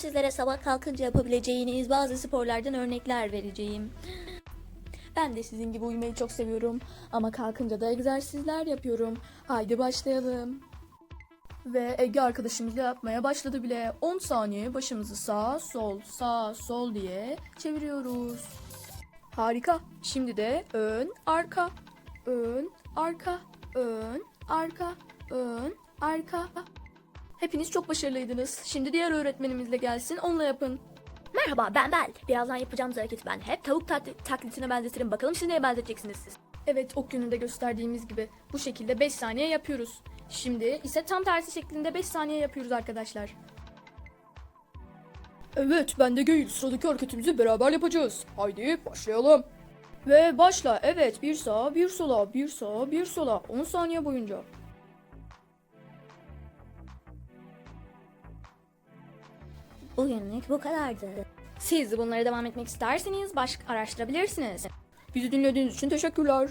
Sizlere sabah kalkınca yapabileceğiniz bazı sporlardan örnekler vereceğim. Ben de sizin gibi uyumayı çok seviyorum ama kalkınca da egzersizler yapıyorum. Haydi başlayalım. Ve Ege arkadaşımızla yapmaya başladı bile. 10 saniye başımızı sağ, sol, sağ, sol diye çeviriyoruz. Harika. Şimdi de ön, arka, ön, arka, ön, arka, ön, arka. Hepiniz çok başarılıydınız. Şimdi diğer öğretmenimizle gelsin, onunla yapın. Merhaba, ben Bel. Birazdan yapacağımız hareketi ben hep tavuk tat- taklitine benzetirim. Bakalım siz neye benzeteceksiniz siz? Evet, ok yönünde gösterdiğimiz gibi bu şekilde 5 saniye yapıyoruz. Şimdi ise tam tersi şeklinde 5 saniye yapıyoruz arkadaşlar. Evet, ben de değil. Sıradaki hareketimizi beraber yapacağız. Haydi başlayalım. Ve başla. Evet, bir sağa, bir sola, bir sağa, bir sola. 10 saniye boyunca. Bugünlük bu kadardı. Siz bunlara devam etmek isterseniz başka araştırabilirsiniz. Bizi dinlediğiniz için teşekkürler.